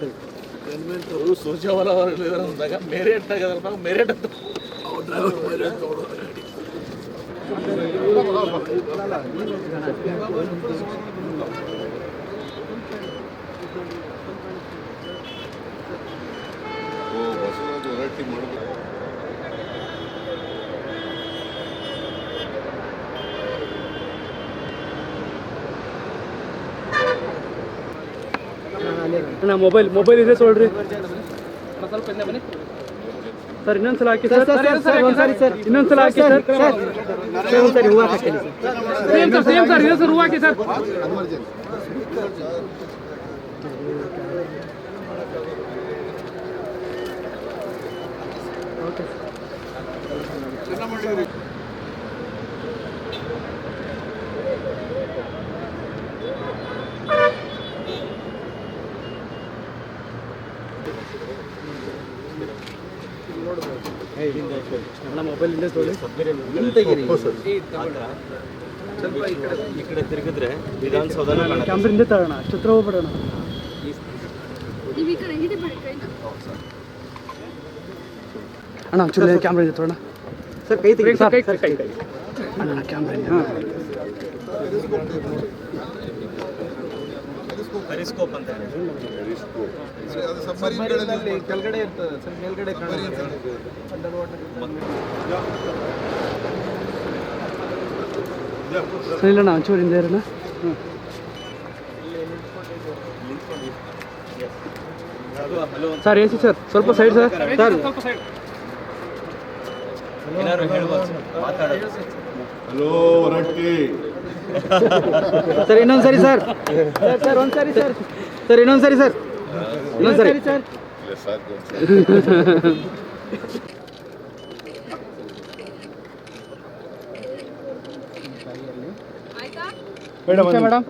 Government ಸೋಜಾವಲ ಅವರು ಅಂದಾಗ merit ಆಗದ್ರಪ್ಪ merit ಅಂತ. ಓ ಬಸವರಾಜ್ ವೆರೈಟಿ ಮಾಡಬೇಕು. ಅಣ್ಣ ಮೊಬೈಲ್ ಮೊಬೈಲ್ ಇದೆ ತೊಗೊಳ್ರಿ. ಸರ್ ಇನ್ನೊಂದ್ಸಲ ಹಾಕಿ ಸರ್. ಸರ್ ಇನ್ನೊಂದ್ಸಲ ಹಾಕಿ ಸರ್ ಸರ್. ಒಂದ್ಸರಿ ಹೂವು ಹಾಕಿ ಸೇಮ್ ಸರ್ ಸೇಮ್ ಸರ್ ಇನ್ನೊಂದ್ಸರಿ ಹೂವು ಹಾಕಿ ಸರ್. ಅಣ್ಣ ಮೊಬೈಲ್ ಇದೆ ಸ್ವಲ್ಪ ಈ ಕಡೆ ತಿರುಗಿದ್ರೆ ವಿಧಾನಸೌಧನ. ಕ್ಯಾಮ್ರಿಂದ ತಗೋಣ ಚಿತ್ರ ಹೋಗ್ಬೇಡಣ ಅಣ್ಣ ಒಂಚೂರು ಕ್ಯಾಮ್ರಾ ಸರ್ ಕೈ ತೆಗಿ ಅಣ್ಣ ಕ್ಯಾಮ್ರಾ ಇದೆ ಹಾಂ ಪೆರಿಸ್ಕೋಪ್ ಅಂತ ಹೇಳಿ. ಕೆಳಗಡೆ ಇರ್ತದೆ ಸರ್ ಮೇಲ್ಗಡೆ ಸರ್ ಇಲ್ಲ ಅಣ್ಣ ಒಂಚೂರು ಹಿಂದೆ ಇರೋಣ. ಹ್ಞೂ ಸರ್ ಎ ಸಿ ಸರ್ ಸ್ವಲ್ಪ side sir sir hello Horatti. Sir ಇನ್ನೊಂದು ಸರಿ ಸರ್ ಸರ್ ಸರ್ ಒಂದು ಸರಿ ಸರ್ ಸರ್ ಇನ್ನೊಂದು ಸರಿ ಸರ್ ಇನ್ನೊಂದು ಸರಿ ಸರ್ ಇಲ್ಲ ಸಾಕು ಅನ್ಸುತ್ತೆ. ಆಯ್ತಾ ಮೇಡಮ್ ಮೇಡಮ್